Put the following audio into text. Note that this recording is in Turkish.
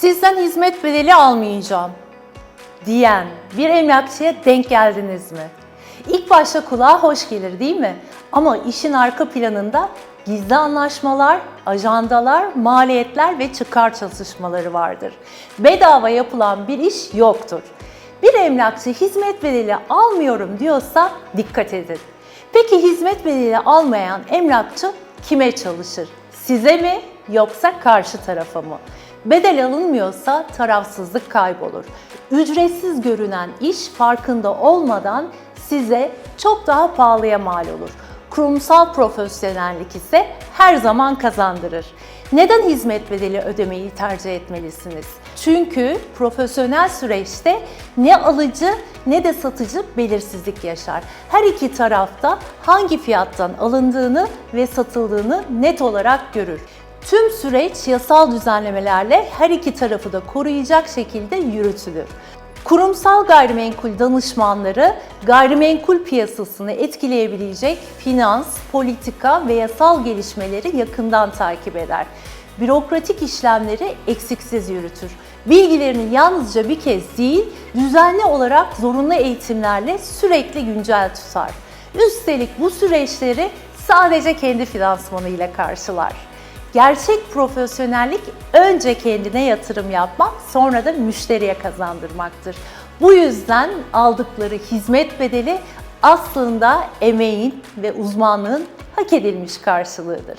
Sizden hizmet bedeli almayacağım diyen bir emlakçıya denk geldiniz mi? İlk başta kulağa hoş gelir değil mi? Ama işin arka planında gizli anlaşmalar, ajandalar, maliyetler ve çıkar çalışmaları vardır. Bedava yapılan bir iş yoktur. Bir emlakçı hizmet bedeli almıyorum diyorsa dikkat edin. Peki hizmet bedeli almayan emlakçı kime çalışır? Size mi yoksa karşı tarafa mı? Bedel alınmıyorsa tarafsızlık kaybolur. Ücretsiz görünen iş farkında olmadan size çok daha pahalıya mal olur. Kurumsal profesyonellik ise her zaman kazandırır. Neden hizmet bedeli ödemeyi tercih etmelisiniz? Çünkü profesyonel süreçte ne alıcı ne de satıcı belirsizlik yaşar. Her iki tarafta hangi fiyattan alındığını ve satıldığını net olarak görür. Tüm süreç yasal düzenlemelerle her iki tarafı da koruyacak şekilde yürütülür. Kurumsal gayrimenkul danışmanları gayrimenkul piyasasını etkileyebilecek finans, politika ve yasal gelişmeleri yakından takip eder. Bürokratik işlemleri eksiksiz yürütür. Bilgilerini yalnızca bir kez değil, düzenli olarak zorunlu eğitimlerle sürekli güncel tutar. Üstelik bu süreçleri sadece kendi finansmanıyla karşılar. Gerçek profesyonellik önce kendine yatırım yapmak, sonra da müşteriye kazandırmaktır. Bu yüzden aldıkları hizmet bedeli aslında emeğin ve uzmanlığın hak edilmiş karşılığıdır.